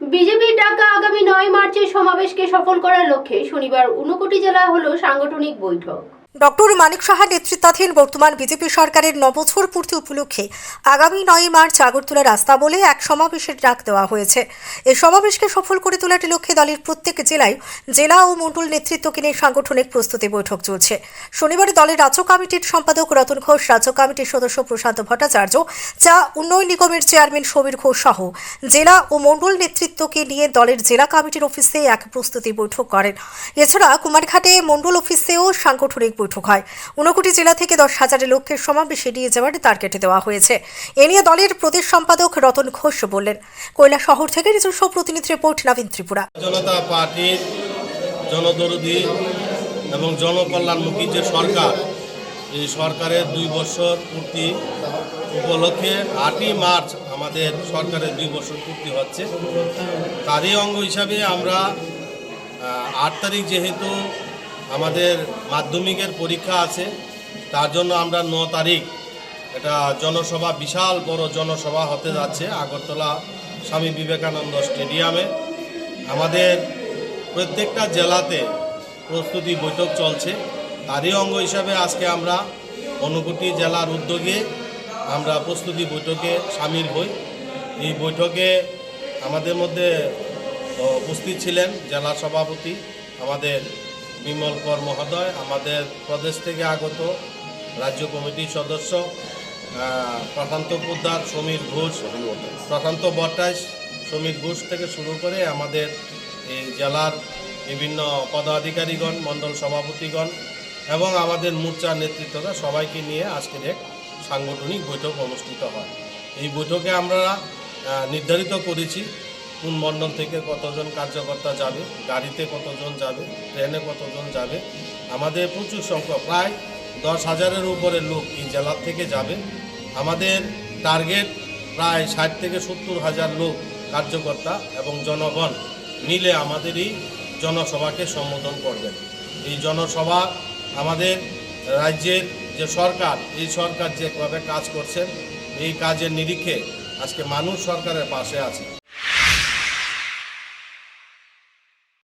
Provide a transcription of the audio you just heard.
বিজেপির ডাকা আগামী নয় মার্চের সমাবেশকে সফল করার লক্ষ্যে শনিবার ঊনকোটি জেলায় হলো সাংগঠনিক বৈঠক। ডক্টর মানিক সাহা নেতৃত্বাধীন বর্তমান বিজেপি সরকারের নবছর পূর্তি উপলক্ষে আগামী নয় মার্চ আগরতলা রাস্তা বলে এক সমাবেশের ডাক দেওয়া হয়েছে। এই সমাবেশকে সফল করে তোলার লক্ষ্যে দলের প্রত্যেক জেলায় জেলা ও মণ্ডল নেতৃত্বকে নিয়ে সাংগঠনিক প্রস্তুতি বৈঠক চলছে। শনিবারে দলের রাজ্য কমিটির সম্পাদক রতন ঘোষ, রাজ্য কমিটির সদস্য প্রশান্ত ভট্টাচার্য চা উন্নয়ন নিগমের চেয়ারম্যান সমীর ঘোষ সহ জেলা ও মণ্ডল নেতৃত্বকে নিয়ে দলের জেলা কমিটির অফিসে এক প্রস্তুতি বৈঠক করেন। এছাড়া কুমারঘাটে মণ্ডল অফিসেও সাংগঠনিক বৈঠক হয়। ঊনকোটি জেলা থেকে দশ হাজারের লক্ষ্যের সমাবেশে নিয়ে যাওয়ার টার্গেট দেওয়া হয়েছে। এ নিয়ে দলের প্রদেশ সম্পাদক রতন ঘোষ বললেন, কৈলা শহর থেকে নিজস্ব প্রতিনিধি রিপোর্ট নবীন ত্রিপুরা। জনতা পার্টির জনদরদি এবং জনকল্যাণমুখী যে সরকার, এই সরকারের দুই বছর পূর্তি উপলক্ষে আটই মার্চ আমাদের সরকারের দুই বছর পূর্তি হচ্ছে। তারই অঙ্গ হিসাবে আমরা আট তারিখ যেহেতু আমাদের মাধ্যমিকের পরীক্ষা আছে। তার জন্য আমরা ন তারিখ এটা জনসভা, বিশাল বড় জনসভা হতে যাচ্ছে আগরতলা স্বামী বিবেকানন্দ স্টেডিয়ামে। আমাদের প্রত্যেকটা জেলাতে প্রস্তুতি বৈঠক চলছে। তারই অঙ্গ হিসাবে আজকে আমরা অনুকুটি জেলার উদ্যোগে আমরা প্রস্তুতি বৈঠকে সামিল হই। এই বৈঠকে আমাদের মধ্যে উপস্থিত ছিলেন জেলা সভাপতি আমাদের বিমল কর মহোদয়, আমাদের প্রদেশ থেকে আগত রাজ্য কমিটির সদস্য প্রশান্ত পোদ্দার, সমীর ঘোষ, প্রশান্ত বট্টাইশ সমীর ঘোষ থেকে শুরু করে আমাদের এই জেলার বিভিন্ন পদাধিকারীগণ মণ্ডল সভাপতিগণ এবং আমাদের মোর্চার নেতৃত্বরা সবাইকে নিয়ে আজকের এক সাংগঠনিক বৈঠক অনুষ্ঠিত হয়। এই বৈঠকে আমরা নির্ধারিত করেছি কোন মণ্ডল থেকে কতজন কার্যকর্তা যাবে, গাড়িতে কতজন যাবে, ট্রেনে কতজন যাবে, আমাদের প্রচুর সংখ্যক, প্রায় দশ হাজারের উপরে লোক এই জেলার থেকে যাবে। আমাদের টার্গেট প্রায় ষাট থেকে সত্তর হাজার লোক কার্যকর্তা এবং জনগণ মিলে আমাদের এই জনসভাকে সম্বোধন করবেন। এই জনসভা আমাদের রাজ্যের যে সরকার, এই সরকার যেভাবে কাজ করছেন, এই কাজের নিরিখে আজকে মানুষ সরকারের পাশে আছে।